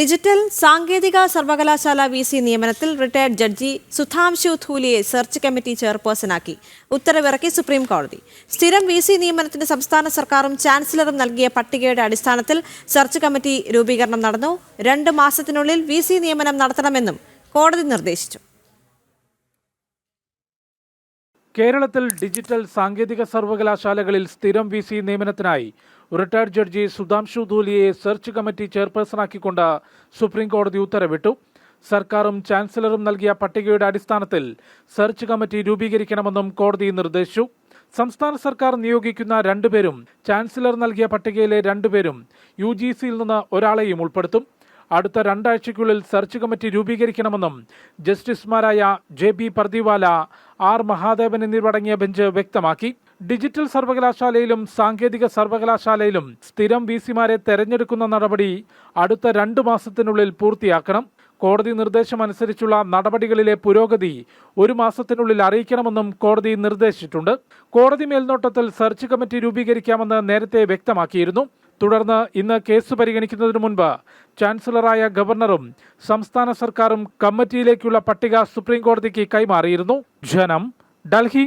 Digital സാങ്കേതിക സർവകലാശാല V C നിയമനത്തിൽ റിട്ടയർഡ് ജഡ്ജി സുധാംശു ധൂലിയെ സെർച്ച് കമ്മിറ്റി ചെയർപേഴ്സണാക്കി. ഉത്തരവിറക്കി സുപ്രീം കോടതി. സ്ഥിരം വി സി നിയമനത്തിന് സംസ്ഥാന സർക്കാരും ചാൻസലറും നൽകിയ പട്ടികയുടെ അടിസ്ഥാനത്തിൽ സെർച്ച് കമ്മിറ്റി രൂപീകരണം നടന്നു. രണ്ട് മാസത്തിനുള്ളിൽ വി സി നിയമനം നടത്തണമെന്നും കോടതി നിർദ്ദേശിച്ചു. കേരളത്തിൽ ഡിജിറ്റൽ സാങ്കേതിക സർവകലാശാലകളിൽ സ്ഥിരം വി സി നിയമനത്തിനായി റിട്ടയർഡ് ജഡ്ജി സുധാംശു ധൂലിയെ സെർച്ച് കമ്മിറ്റി ചെയർപേഴ്സണാക്കിക്കൊണ്ട് സുപ്രീം കോടതി ഉത്തരവിട്ടു. സർക്കാരും ചാൻസലറും നൽകിയ പട്ടികയുടെ അടിസ്ഥാനത്തിൽ സെർച്ച് കമ്മിറ്റി രൂപീകരിക്കണമെന്നും കോടതി നിർദ്ദേശിച്ചു. സംസ്ഥാന സർക്കാർ നിയോഗിക്കുന്ന രണ്ടുപേരും ചാൻസലർ നൽകിയ പട്ടികയിലെ രണ്ടുപേരും യു ജി സിയിൽ നിന്ന് ഒരാളെയും ഉൾപ്പെടുത്തും. അടുത്ത രണ്ടാഴ്ചയ്ക്കുള്ളിൽ സെർച്ച് കമ്മിറ്റി രൂപീകരിക്കണമെന്നും ജസ്റ്റിസുമാരായ J B Pardiwala R Mahadevan എന്നിവരടങ്ങിയ ബെഞ്ച് വ്യക്തമാക്കി. ഡിജിറ്റൽ സർവകലാശാലയിലും സാങ്കേതിക സർവകലാശാലയിലും സ്ഥിരം വി സിമാരെ തെരഞ്ഞെടുക്കുന്ന നടപടി അടുത്ത രണ്ടു മാസത്തിനുള്ളിൽ പൂർത്തിയാക്കണം. കോടതി നിർദ്ദേശമനുസരിച്ചുള്ള നടപടികളിലെ പുരോഗതി ഒരു മാസത്തിനുള്ളിൽ അറിയിക്കണമെന്നും കോടതി നിർദ്ദേശിച്ചിട്ടുണ്ട്. കോടതി മേൽനോട്ടത്തിൽ സെർച്ച് കമ്മിറ്റി രൂപീകരിക്കാമെന്ന് നേരത്തെ വ്യക്തമാക്കിയിരുന്നു. തുടർന്ന് ഇന്ന് കേസ് പരിഗണിക്കുന്നതിന് മുൻപ് ചാൻസലറായ ഗവർണറും സംസ്ഥാന സർക്കാരും കമ്മിറ്റിയിലേക്കുള്ള പട്ടിക സുപ്രീം കോടതിക്ക് കൈമാറിയിരുന്നു. ജനം ഡൽഹി